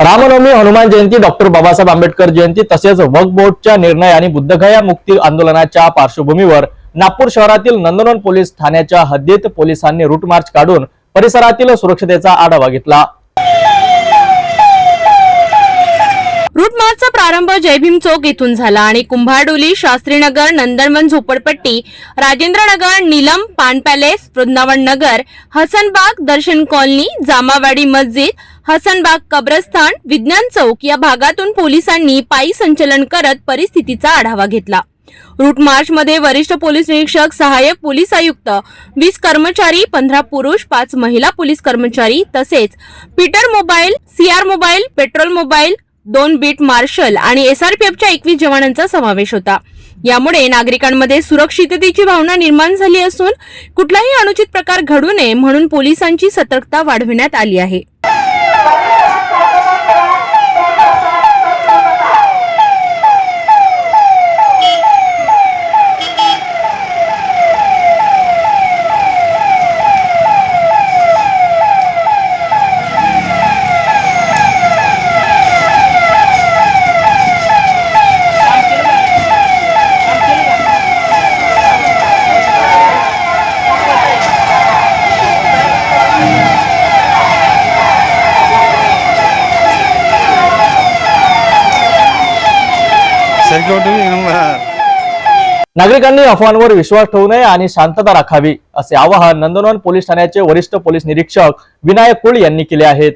Ramnavami Hanuman Jayanti doctor Babasaheb Ambedkar Jayanti तसेच वक्फ बोर्डच्या निर्णय आणि बुद्धगया मुक्ती आंदोलनाच्या पार्श्वभूमीवर नागपूर शहरातील नंदनवन पोलीस ठाण्याच्या हद्दीत पोलिसांनी रूट मार्च काढून परिसरातील सुरक्षतेचा आढावा घेतला. रूट मार्चचा प्रारंभ जयभीम चौक येथून झाला आणि कुंभारडोली शास्त्रीनगर नंदनवन झोपडपट्टी राजेंद्रनगर नीलम पान पॅलेस वृंदावन नगर हसनबाग दर्शन कॉलनी जामावाडी मस्जिद हसनबाग कब्रस्थान विज्ञान चौक या भागातून पोलिसांनी पायी संचलन करत परिस्थितीचा आढावा घेतला. रूट मार्च मध्ये वरिष्ठ पोलीस निरीक्षक सहाय्यक पोलीस आयुक्त वीस कर्मचारी पंधरा पुरुष पाच महिला पोलीस कर्मचारी तसेच Peter mobile CR mobile patrol mobile दोन बीट मार्शल आणि एसआरपीएफच्या एकवीस जवानांचा समावेश होता. यामुळे नागरिकांमध्ये सुरक्षिततेची भावना निर्माण झाली असून कुठलाही अनुचित प्रकार घडू नये म्हणून पोलिसांची सतर्कता वाढविण्यात आली आहे. सिक्युरिटी नंबर नागरिकांनी अफवांवर विश्वास ठेवू नये आणि शांतता राखावी असे आवाहन नंदनवन पोलीस ठाण्याचे वरिष्ठ पोलीस निरीक्षक विनायक कुळ यांनी केले आहेत.